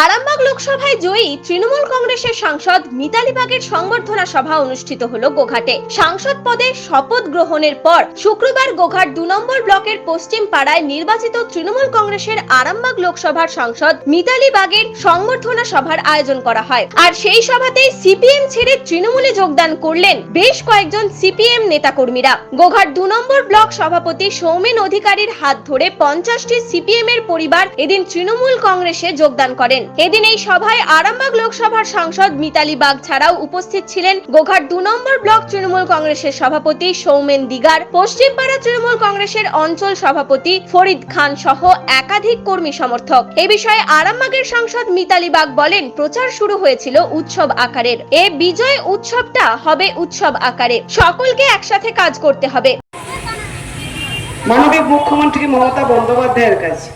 আরামবাগ লোকসভায় জয়ী তৃণমূল কংগ্রেসের সাংসদ মিতালি বাগের সংবর্ধনা সভা অনুষ্ঠিত হলো গোঘাটে। সাংসদ পদে শপথ গ্রহণের পর শুক্রবার গোঘাট দু নম্বর ব্লকের পশ্চিম পাড়ায় নির্বাচিত তৃণমূল কংগ্রেসের আরামবাগ লোকসভার সাংসদ মিতালি বাগের সংবর্ধনা সভার আয়োজন করা হয়। আর সেই সভাতেই সিপিএম ছেড়ে তৃণমূলে যোগদান করলেন বেশ কয়েকজন সিপিএম নেতাকর্মীরা। গোঘাট দু নম্বর ব্লক সভাপতি সৌমেন অধিকারীর হাত ধরে পঞ্চাশটি সিপিএম এর পরিবার এদিন তৃণমূল কংগ্রেসে যোগদান করেন। এদিন এই সভায় আরামবাগ লোকসভার সাংসদ মিতালি বাগ ছাড়াও উপস্থিত ছিলেন গোঘাট দু নম্বর ব্লক তৃণমূল কংগ্রেসের সভাপতি সৌমেন দিগার, পশ্চিমপাড়া তৃণমূল কংগ্রেসের অঞ্চল সভাপতি ফরিদ খান সহ একাধিক কর্মী সমর্থক। এ বিষয়ে আরামবাগের সাংসদ মিতালি বাগ বলেন, প্রচার শুরু হয়েছিল উৎসব আকারের। এ বিজয় উৎসবটা হবে উৎসব আকারে। সকলকে একসাথে কাজ করতে হবে। মানবিক মুখ্যমন্ত্রী মমতা বন্দ্যোপাধ্যায়ের কাছে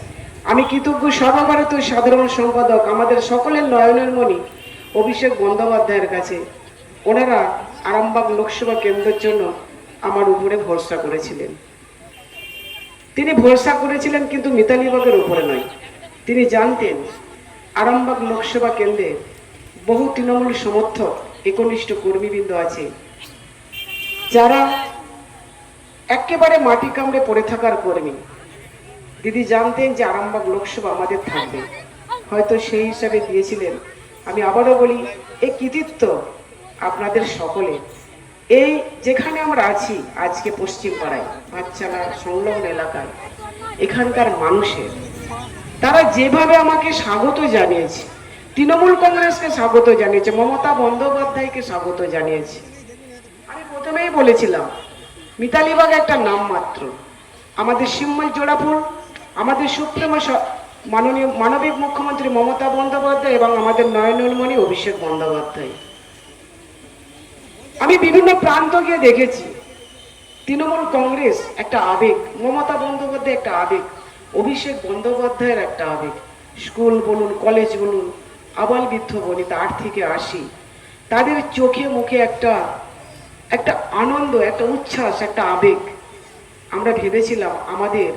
আমি কৃতজ্ঞ সর্বভারতীয় সাধারণ সম্পাদক আমাদের সকলের নয়নের মণি, অভিষেক বন্দ্যোপাধ্যায়ের কাছে। ওনারা আরামবাগ লোকসভা কেন্দ্রের জন্য আমার উপরে ভরসা করেছিলেন। তিনি ভরসা করেছিলেন কিন্তু মিতালিবাগের উপরে নয়। তিনি জানতেন আরামবাগ লোকসভা কেন্দ্রে বহু তৃণমূল সমর্থক, একনিষ্ঠ কর্মীবৃন্দ আছে। যারা একেবারে মাটি কামড়ে পড়ে থাকার কর্মী। দিদি জানতেন যে আরামবাগ লোকসভা আমাদের থাকবে। হয়তো সেই হিসাবে দিয়েছিলেন। আমি আবারও বলি এই কৃতিত্ব আপনাদের সকলে। এই যেখানে আমরা আছি, আজকে পশ্চিম পাড়ায় বাচ্চালা সংলগ্ন এলাকায়, এখানকার মানুষের, তারা যেভাবে আমাকে স্বাগত জানিয়েছে, তৃণমূল কংগ্রেসকে স্বাগত জানিয়েছে, মমতা বন্দ্যোপাধ্যায়কে স্বাগত জানিয়েছে। আমি প্রথমেই বলেছিলাম মিতালিবাগ একটা নাম মাত্র আমাদের সিম্মল জোড়াফুল আমাদের সুপ্রিম মাননীয় মানবিক মুখ্যমন্ত্রী মমতা বন্দ্যোপাধ্যায় এবং আমাদের নয়নমণি অভিষেক বন্দ্যোপাধ্যায়। আমি বিভিন্ন প্রান্ত গিয়ে দেখেছি। তৃণমূল কংগ্রেস একটা আবেগ, মমতা বন্দ্যোপাধ্যায় একটা আবেগ, অভিষেক বন্দ্যোপাধ্যায়ের একটা আবেগ। স্কুল বলুন, কলেজ বলুন, আবাল বৃদ্ধ বনিতা, আট থেকে আসি তাদের চোখে মুখে একটা একটা আনন্দ, একটা উচ্ছ্বাস, একটা আবেগ। আমরা ভেবেছিলাম আমাদের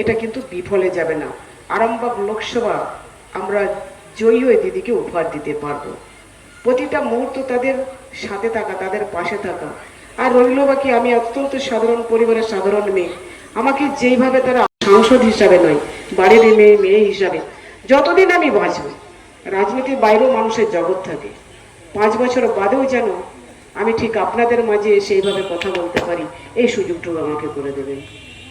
এটা কিন্তু বিফলে যাবে না। আরামবাগ লোকসভা আমরা জয়ী হয়ে দিদিকে উপহার দিতে পারব। প্রতিটা মুহূর্ত তাদের সাথে থাকা, তাদের পাশে থাকা। আর রইল বাকি আমি অত্যন্ত সাধারণ পরিবারের সাধারণ মেয়ে। আমাকে যেইভাবে তারা সাংসদ হিসাবে নয়, বাড়ির মেয়ে মেয়ে হিসাবে, যতদিন আমি বাঁচব, রাজনীতির বাইরেও মানুষের জগৎ থাকে। পাঁচ বছর বাদেও যেন আমি ঠিক আপনাদের মাঝে সেইভাবে কথা বলতে পারি, এই সুযোগটুকু আমাকে করে দেবেন।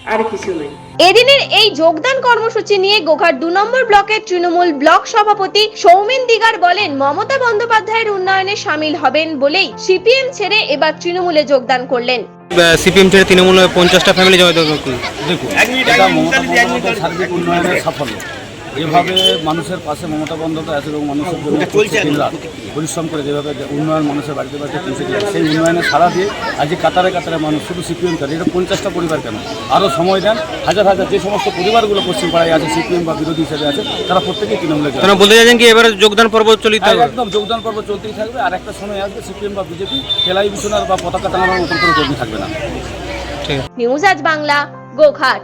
আর কিছু নাই এদিনের এই যোগদান কর্মসূচি নিয়ে গোঘাট দু নম্বর ব্লকের তৃণমূল ব্লক সভাপতি সৌমেন দিগার বলেন মমতা বন্দ্যোপাধ্যায়ের উন্নয়নে সামিল হবেন বলেই সিপিএম ছেড়ে এবার তৃণমূলে যোগদান করলেন সিপিএম ছেড়ে তৃণমূলে পঞ্চাশটা ফ্যামিলি জয় দেখুন এটা মমতা বন্দ্যোপাধ্যায়ের সার্বিক উন্নয়নের সাফল্য যেভাবে মানুষের পাশে মমতা বন্দ্যোপাধ্যায় আছে এবং মানুষের জন্য পরিশ্রম করে যেভাবে উন্নয়ন মানুষের বাড়িতে বাড়িতে পৌঁছে দিয়ে সেই উন্নয়নে সারা দিয়ে আজকে কাতারে কাতারে মানুষ শুধু সিপিএম করে এটা পঞ্চাশটা পরিবার কেন? আরও সময় দেন হাজার হাজার যে সমস্ত পরিবারগুলো পশ্চিম পাড়ায় আছে সিপিএম বা বিরোধী হিসেবে আছে তারা প্রত্যেকেই তৃণমূলে তারা বলতে চাইছেন কি এবারে যোগদান পর্ব চলিত হবে একদম যোগদান পর্ব চলতেই থাকবে আর একটা সময় আসবে সিপিএম বা বিজেপি খেলাই বিছানার বা পতাকা টাঙানোর মতন করে কর্মী থাকবে না। নিউজ আজ বাংলা গোঘাট।